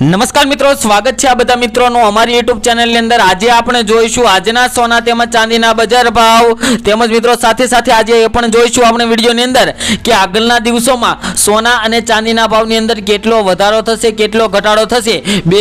નમસ્કાર મિત્રો, સ્વાગત છે આ બધા મિત્રોનું અમારી યુટ્યુબ ચેનલની અંદર. આજે આપણે જોઈશું આજના સોના તેમજ ચાંદીના બજાર ભાવ. તેમજ મિત્રો, સાથે સાથે આજે એ પણ જોઈશું આપણે વિડીયોની અંદર કે આગળના દિવસોમાં સોના અને ચાંદીના ભાવની અંદર કેટલો વધારો થશે, કેટલો ઘટાડો થશે. બે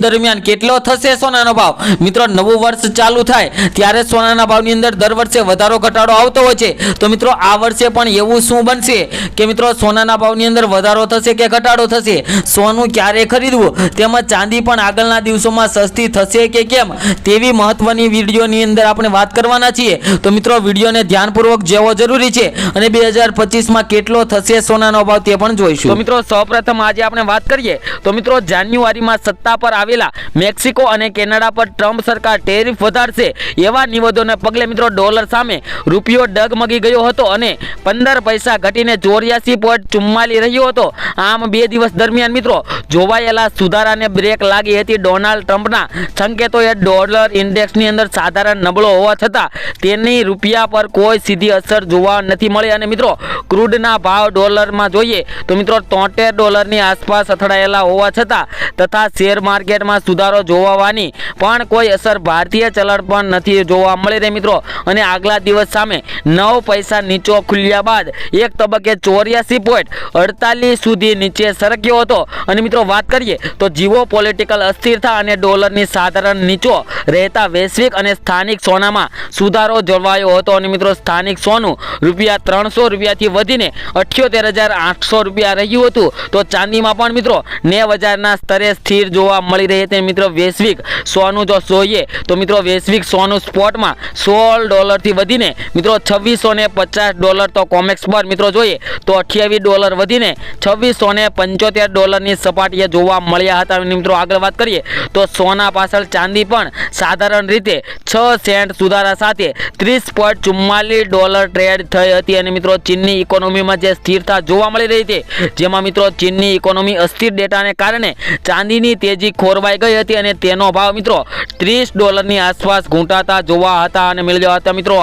દરમિયાન કેટલો થશે સોનાનો ભાવ? મિત્રો, નવું વર્ષ ચાલુ થાય ત્યારે સોનાના ભાવની અંદર દર વર્ષે વધારો, ઘટાડો આવતો હોય છે. તો મિત્રો, આ વર્ષે પણ એવું શું બનશે કે મિત્રો, સોનાના ભાવની અંદર વધારો થશે કે ઘટાડો થશે? સોનું ક્યારે ખરીદવું? તેમજ ચાંદી પણ આગળના દિવસોમાં સસ્તી થશે કે કેમ? તેવી મહત્વની વિડીયોની અંદર આપણે વાત કરવાના છીએ. તો મિત્રો, વિડીયોને ધ્યાનપૂર્વક જેવો જરૂરી છે અને બે હજાર પચીસમાં કેટલો થશે સોનાનો ભાવ તે પણ જોઈશું. તો મિત્રો, સૌપ્રથમ આજે આપણે વાત કરીએ. તો મિત્રો, જાન્યુઆરીમાં સત્તા પર આવેલા મેક્સિકો અને કેનેડા પર ટ્રમ્પ સરકાર ટેરિફ વધારશે એવા નિવેદોને પગલે મિત્રો, ડોલર સામે રૂપિયો ડગમગી ગયો હતો અને પંદર પૈસા ઘટીને ચોર્યાસી પોઈન્ટ ચુમ્માલી રહ્યો હતો. આમ બે દિવસ દરમિયાન મિત્રો, જોવાયેલા સુધારાને બ્રેક લાગી હતી ડોનાલ્ડ ટ્રમ્પના. સંકેતોએ ડોલર ઇન્ડેક્સની અંદર સાધારણ નબળો હોવા છતાં તેની રૂપિયા પર કોઈ સીધી અસર જોવા નથી મળી. અને મિત્રો, ક્રૂડના ભાવ ડોલરમાં જોઈએ તો મિત્રો, તોતેર ડોલરની આસપાસ અથડાયેલા હોવા છતાં તથા શેર માર્કેટમાં સુધારો જોવાની પણ કોઈ અસર ભારતીય ચલણ પણ નથી જોવા મળી રહી મિત્રો. અને આગલા દિવસ સામે નવ પૈસા નીચો ખુલ્યા બાદ એક તબક્કે ચોર્યાસી પોઈન્ટ અડતાલીસ સુધી નીચે સરક્યો હતો. અને મિત્રો, વાત કરીએ તો જીવો પોલિટિકલ અસ્થિરતા અને ડોલરની સાધારણ નીચો રહેતા વૈશ્વિક અને સ્થાનિક સોનામાં સુધારો જળવાયો હતો. અને મિત્રો, સ્થાનિક સોનું રૂપિયા ત્રણસો રૂપિયાથી વધીને અઠ્યોતેર હજાર આઠસો રૂપિયા રહ્યું હતું. તો ચાંદીમાં પણ મિત્રો, નેવ હજારના સ્તરે સ્થિર જોવા મળી રહી હતી મિત્રો વૈશ્વિક સોનું જો જોઈએ, તો મિત્રો વૈશ્વિક સોનું સ્પોટમાં સોળ ડોલરથી વધીને મિત્રો છવ્વીસો ને પચાસ ડોલર તો કોમેક્સ પર મિત્રો જોઈએ, તો અઠ્યાવીસ ડોલર વધીને છવ્વીસો ને પંચોતેર ડોલરની સપાટીએ જોવા મળ્યા હતા. મિત્રો આગળ વાત કરીએ તો સોના પાછળ ચાંદી પણ સાધારણ રીતે છ સેન્ટ સુધારા સાથે ત્રીસ પોઈન્ટ ચુમ્માલીસ ડોલર ટ્રેડ થઈ હતી. અને મિત્રો ચીનની ઇકોનોમીમાં જે સ્થિરતા જોવા મળી રહી હતી, જેમાં મિત્રો ચીનની ઇકોનોમી અસ્થિર ડેટાને કારણે ચાંદીની તેજી ખોરવાઈ ગઈ હતી અને તેનો ભાવ મિત્રો ત્રીસ ડોલરની આસપાસ ઘૂંટાતા જોવા હતા અને મળ્યા હતા. મિત્રો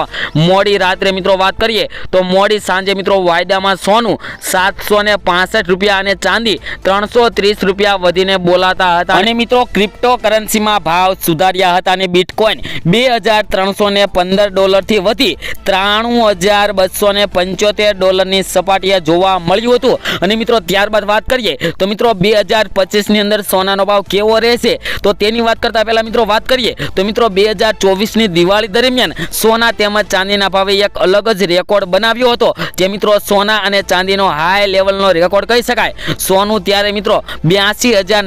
મોડી રાત્રે મિત્રો વાત કરીએ તો મોડી સાંજે મિત્રો વાયદામાં સોનું સાતસો રૂપિયા અને ચાંદી ત્રણસો રૂપિયા વધીને બોલાતા હતા. અને મિત્રો ક્રિપ્ટો કરન્સીમાં ભાવ સુધાર્યા હતા અને બિટકોઇન બે હજાર ત્રણસો ને પંદર ડોલરથી વધી ત્રાણું હજાર બસો ને પંચોતેર ડોલરની સપાટીએ જોવા મળ્યું હતું. અને મિત્રો, ત્યારબાદ વાત કરીએ, તો મિત્રો, બે હજાર પચીસની અંદર સોનાનો ભાવ કેવો રહેશે? તો તેની વાત કરતા પહેલાં મિત્રો, વાત કરીએ, તો મિત્રો, બે હજાર ચોવીસની દિવાળી દરમિયાન સોના તેમજ ચાંદીના ભાવે એક અલગ જ રેકોર્ડ બનાવ્યો હતો, જે મિત્રો, સોના અને ચાંદીનો હાઈ લેવલનો રેકોર્ડ કહી શકાય. સોનું ત્યારે મિત્રો, બ્યાસી હજાર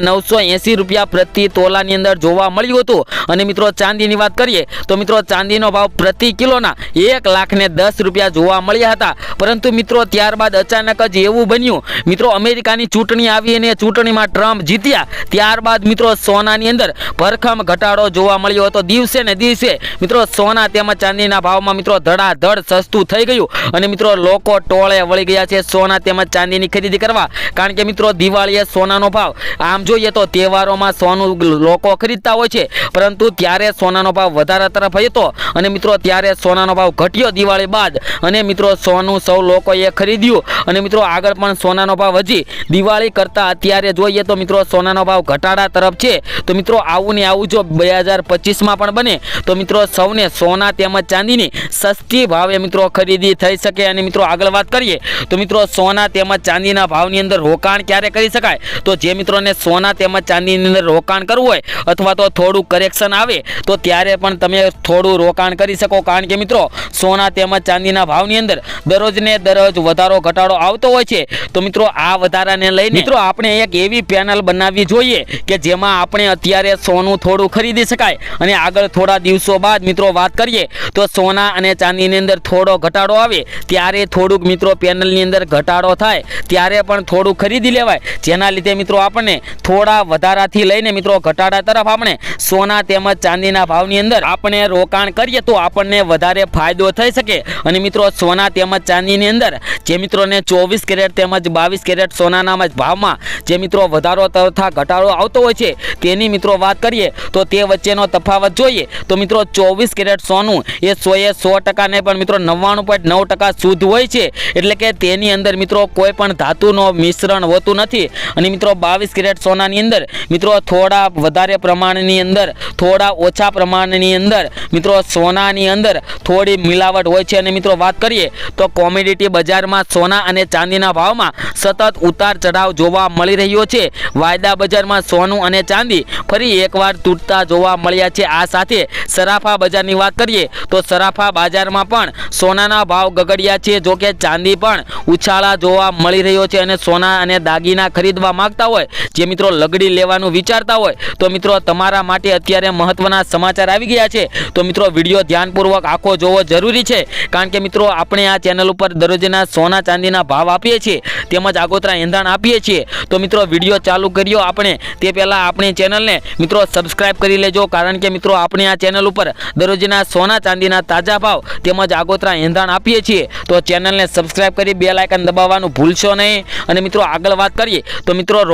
રૂપિયા પ્રતિ તોલાની અંદર જોવા મળ્યું હતું અને મિત્રો ચાંદીની વાત કરીએ તો મિત્રો ચાંદીનો ભાવ પ્રતિ કિલોના એક લાખ ને દસ રૂપિયા જોવા મળ્યા હતા. પરંતુ મિત્રો ત્યારબાદ અચાનક જ એવું બન્યું. મિત્રો અમેરિકાની ચૂંટણી આવી અને ચૂંટણીમાં ટ્રમ્પ જીત્યા. ત્યારબાદ મિત્રો સોનાની અંદર ભરખમ ઘટાડો જોવા મળ્યો હતો. દિવસે ને દિવસે મિત્રો સોના તેમજ ચાંદીના ભાવમાં મિત્રો ધડાધડ સસ્તું થઈ ગયું. અને મિત્રો લોકો ટોળે વળી ગયા છે સોના તેમજ ચાંદીની ખરીદી કરવા. કારણ કે મિત્રો દિવાળીએ સોનાનો ભાવ આમ જોઈએ તો તહેવારોમાં સોનું લોકો ખરીદતા હોય છે, પરંતુ ત્યારે સોનાનો ભાવ વધારા તરફ હતો અને મિત્રો ત્યારે સોનાનો ભાવ ઘટ્યો દિવાળી બાદ, અને મિત્રો સોનું સૌ લોકોએ ખરીદ્યું, અને મિત્રો આગળ પણ સોનાનો ભાવ હજી દિવાળી કરતાં અત્યારે જોઈએ તો મિત્રો સોનાનો ભાવ ઘટાડા તરફ છે. તો મિત્રો આવું ને આવું જો બે હજાર પચીસમાં પણ બને, તો મિત્રો સૌને સોના તેમજ ચાંદીની સસ્તી ભાવે મિત્રો ખરીદી થઈ શકે. અને મિત્રો આગળ વાત કરીએ, તો મિત્રો સોના તેમજ ચાંદીના ભાવની અંદર રોકાણ ક્યારે કરી શકાય? તો જે મિત્રોને સોના તેમજ ચાંદીની અંદર રોકાણ કરવું હોય અથવા તો થોડું કરેક્શન આવે, તો ત્યારે પણ તમે થોડું રોકાણ કરી શકો. કારણ કે મિત્રો, સોના તેમજ ચાંદીના ભાવની અંદર દરરોજને દરરોજ વધારો, ઘટાડો આવતો હોય છે. તો મિત્રો, આ વધારાને લઈને મિત્રો, આપણે એક એવી પેનલ બનાવવી જોઈએ કે જેમાં આપણે અત્યારે સોનું થોડું ખરીદી શકાય. અને આગળ થોડા દિવસો બાદ મિત્રો વાત કરીએ, તો સોના અને ચાંદીની અંદર થોડો ઘટાડો આવે, ત્યારે થોડુંક મિત્રો પેનલની અંદર ઘટાડો થાય, ત્યારે પણ થોડું ખરીદી લેવાય. જેના લીધે મિત્રો આપણને થોડા વધારાથી લઈને મિત્રો ઘટાડા તરફ આપણે સોના તેમજ ચાંદીના ભાવની અંદર આપણે રોકાણ કરીએ તો આપણને વધારે ફાયદો થઈ શકે. અને મિત્રો સોના તેમજ ચાંદીની અંદર જે મિત્રોને ચોવીસ કેરેટ તેમજ બાવીસ કેરેટ સોનાના ભાવમાં જે મિત્રો વધારો તથા ઘટાડો આવતો હોય છે તેની મિત્રો વાત કરીએ તો તે વચ્ચેનો તફાવત જોઈએ તો મિત્રો ચોવીસ કેરેટ સોનું એ સો એ સો ટકાને પણ મિત્રો નવ્વાણું પોઈન્ટ નવ ટકા શુદ્ધ હોય છે. એટલે કે તેની અંદર મિત્રો કોઈ પણ ધાતુનો મિશ્રણ હોતું નથી. અને મિત્રો બાવીસ કેરેટ કેરેટ સોનાની અંદર. મિત્રો, થોડા વધારે પ્રમાણની અંદર, થોડા ઓછા પ્રમાણની અંદર, મિત્રો, સોનાની અંદર થોડી મિલાવટ હોય છે. અને મિત્રો, વાત કરીએ તો કોમોડિટી બજારમાં સોના અને ચાંદીના ભાવમાં સતત ઉતાર ચઢાવ જોવા મળી રહ્યો છે. વાયદા બજારમાં સોનું અને ચાંદી ફરી એકવાર તૂટતા જોવા મળ્યા છે. આ સાથે સરાફા બજારની વાત કરીએ તો સરાફા બજારમાં પણ સોનાના ભાવ ગગડ્યા છે. જો કે ચાંદી પણ ઉછાળા જોવા મળી રહ્યો છે અને સોના અને દાગીના ખરીદવા માંગતા હોય જે મિત્રો લગડી લેવાનું વિચારતા હોય, તો મિત્રો તમારા માટે અત્યારે મહત્વના સમાચાર આવી ગયા છે. તો મિત્રો વીડિયો ધ્યાનપૂર્વક આખો જોવો જરૂરી છે, કારણ કે મિત્રો આપણે આ ચેનલ ઉપર દરરોજના સોના ચાંદીના ભાવ આપીએ છીએ, તેમજ આગોતરા એંધાણ આપીએ છીએ. તો મિત્રો વીડિયો ચાલુ કર્યો આપણે, તે પહેલાં આપણી ચેનલને મિત્રો સબસ્ક્રાઈબ કરી લેજો, કારણ કે મિત્રો આપણે આ ચેનલ ઉપર દરરોજના સોના ચાંદીના તાજા ભાવ તેમજ આગોતરા એંધાણ આપીએ છીએ. તો ચેનલને સબસ્ક્રાઈબ કરી બે લાયકન દબાવવાનું ભૂલશો નહીં. અને મિત્રો આગળ વાત કરીએ, તો મિત્રો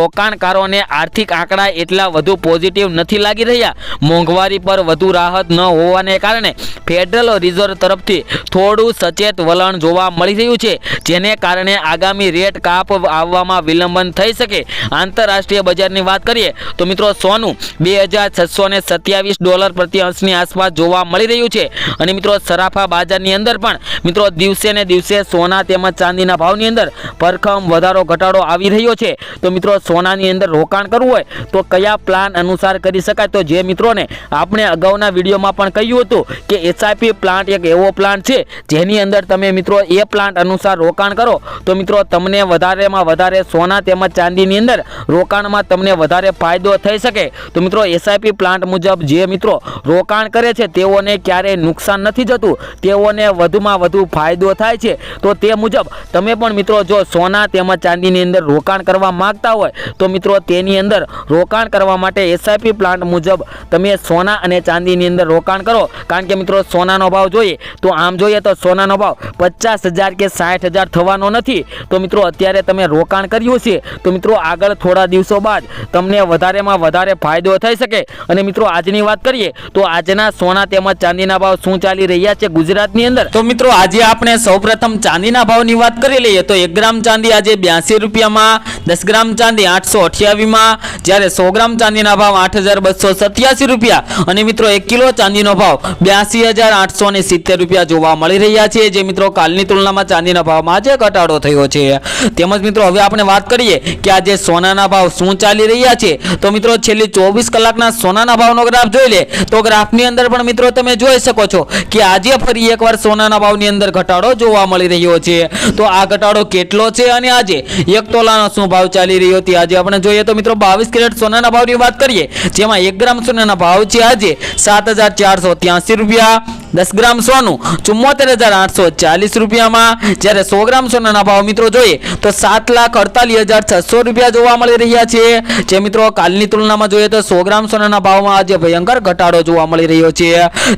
રોકાણકારોને આર્થિક આંકડા એટલા વધુ પોઝિટિવ નથી લાગી રહ્યા. મોંઘવારી પર વધુ રાહત ન હોવાને કારણે ફેડરલ રિઝર્વ તરફથી થોડું સચેત વલણ જોવા મળી રહ્યું છે, જેને કારણે આગામી રેટ કાપ આવવામાં વિલંબન થઈ શકે. આંતરરાષ્ટ્રીય બજારની વાત કરીએ, તો મિત્રો સોનું બે હજાર છસો ને સત્યાવીસ ડોલર પ્રતિ અંશની આસપાસ જોવા મળી રહ્યું છે. અને મિત્રો સરાફા બજારની અંદર પણ, મિત્રો દિવસે ને દિવસે સોના તેમજ ચાંદીના ભાવની અંદર ભરખમ વધારો ઘટાડો આવી રહ્યો છે. તો મિત્રો સોનાની અંદર રોકાણ કરવું હોય તો કયા પ્લાન અનુસાર કરી શકાય? તો જે મિત્રોને આપણે અગાઉના વિડીયોમાં પણ કહ્યું હતું કે એસઆઈપી પ્લાન્ટ એક એવો પ્લાન્ટ છે, જેની અંદર તમે મિત્રો એ પ્લાન્ટ અનુસાર રોકાણ કરો. તો મિત્રો, તમને વધારેમાં વધારે સોના તેમજ ચાંદીની અંદર રોકાણમાં તમને વધારે ફાયદો થઈ શકે. તો મિત્રો એસઆઈપી પ્લાન્ટ મુજબ જે મિત્રો રોકાણ કરે છે, તેઓને ક્યારેય નુકસાન નથી જતું. તેઓને વધુમાં વધુ ફાયદો થાય છે. તો તે મુજબ તમે પણ મિત્રો, જો સોના તેમજ ચાંદીની અંદર રોકાણ કરવા માંગતા હોય, તો મિત્રો તેની અંદર રોકાણ કરવા માટે એસઆઈપી પ્લાન્ટ મુજબ તમે સોના અને ચાંદીની અંદર રોકાણ કરો. કારણ કે મિત્રો, સોનાનો ભાવ જોઈએ તો આમ જોઈએ તો સોનાનો ભાવ પચાસ હજાર કે સાઠ હજાર થવાનો નથી. તો મિત્રો, અત્યારે તમે રોકાણ કર્યું છે, તો મિત્રો, આગળ થોડા દિવસો બાદ તમને વધારેમાં વધારે ફાયદો થઈ શકે. અને મિત્રો, આજની વાત કરીએ તો આજના સોના તેમજ ચાંદીના ભાવ શું ચાલી રહ્યા છે ગુજરાતની અંદર? તો મિત્રો, આજે આપણે સૌપ્રથમ ચાંદીના ભાવની વાત કરી લઈએ તો એક ગ્રામ ચાંદી આજે બ્યાસી રૂપિયામાં, દસ ગ્રામ ચાંદી આઠસો અઠ્યાવીસમાં જ્યારે સો ગ્રામ ચાંદીના ભાવ આઠ હજાર બસો સત્યાસી રૂપિયા અને મિત્રો એક કિલો ચાંદીનો ભાવ બ્યાસી હજાર આઠસો ને સિત્તેર રૂપિયા જોવા મળી રહ્યા છે. જે મિત્રો કાલની તુલનામાં ચાંદીના ભાવમાં આજે ઘટાડો થયો છે. તેમજ મિત્રો હવે આપણે વાત કરીએ કે આજે સોનાના ભાવ શું ચાલી રહ્યા છે. તો મિત્રો છેલ્લી ચોવીસ કલાકના સોનાના ભાવનો ગ્રાફ જોઈ લે. તો ગ્રાફની અંદર પણ મિત્રો તમે જોઈ શકો છો કે આજે ફરી એકવાર સોનાના ભાવની અંદર ઘટાડો જોવા મળી રહ્યો છે. તો આ ઘટાડો કેટલો છે અને આજે? એક તોલાનો શું ભાવ ચાલી રહ્યો હતી આજે આપણે જોઈએ તો મિત્રો બાવીસ કેરેટ સોનાના ભાવની વાત કરીએ, જેમાં એક ગ્રામ સોનાના ભાવ છે આજે સાત હજાર ચારસો ત્યાસી રૂપિયા. દસ ગ્રામ સોનું ચુમ્મોતેર હજાર આઠસો ચાલીસ રૂપિયામાં. જ્યારે સો ગ્રામ સોનાના ભાવ મિત્રો જોઈએ, તો સાત લાખ અડતાલીસ હજાર છસો રૂપિયા જોવા મળી રહ્યા છે. જે મિત્રો કાલની તુલનામાં જોઈએ, તો સો ગ્રામ સોનાના ભાવમાં આજે ભયંકર ઘટાડો જોવા મળી રહ્યો છે.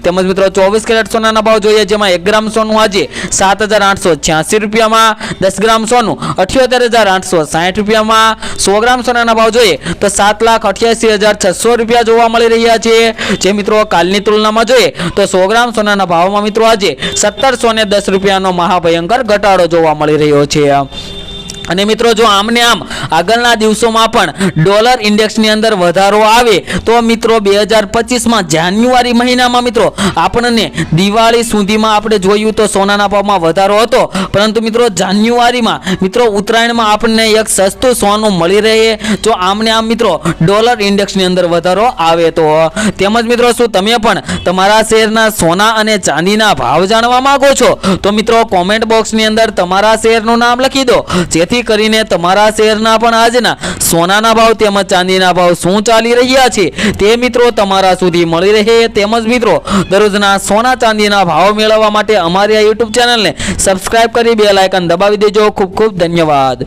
તેમજ મિત્રો, ચોવીસ કેરેટ સોનાના ભાવ જોઈએ, જેમાં એક ગ્રામ સોનું આજે સાત હજાર આઠસો છ્યાસી રૂપિયામાં. દસ ગ્રામ સોનું અઠ્યોતેર હજાર આઠસો સાઠ રૂપિયામાં. સો ગ્રામ સોનાના ભાવ જોઈએ, તો સાત લાખ અઠ્યાસી હજાર છસો રૂપિયા જોવા મળી રહ્યા છે. જે મિત્રો કાલની તુલનામાં જોઈએ, તો સો ગ્રામ સોનાના ભાવમાં મિત્રો આજે સત્તરસો ને દસ રૂપિયાનો મહાભયંકર ઘટાડો જોવા મળી રહ્યો છે. અને મિત્રો, જો આમને આમ આગળના દિવસોમાં પણ ડોલર ઇન્ડેક્સની અંદર વધારો આવે, તો મિત્રો, બે હજાર પચીસમાં જાન્યુઆરી મહિનામાં મિત્રો, આપણને દિવાળી સુધીમાં આપણે જોયું તો સોનાના ભાવમાં વધારો હતો. પરંતુ મિત્રો, જાન્યુઆરીમાં મિત્રો, ઉત્તરાયણમાં આપણને એક સસ્તું સોનું મળી રહે. જો આમને આમ મિત્રો, ડોલર ઇન્ડેક્સની અંદર વધારો આવે તો. તેમજ મિત્રો, શું તમે પણ તમારા શહેરના સોના અને ચાંદીના ભાવ જાણવા માંગો છો? તો મિત્રો કોમેન્ટ બોક્સની અંદર તમારા શહેરનું નામ લખી દો. જેથી કરીને તમારા શહેરના પણ આજના સોનાના ભાવ તેમજ ચાંદીના ભાવ શું ચાલી રહ્યા છે તે મિત્રો તમારા સુધી મળી રહે તેમજ મિત્રો દરરોજના સોના ચાંદીના ભાવ મેળવવા માટે અમારી આ યુટ્યુબ ચેનલને સબસ્ક્રાઈબ કરી બે લાયકન દબાવી દેજો. ખૂબ ખૂબ ધન્યવાદ.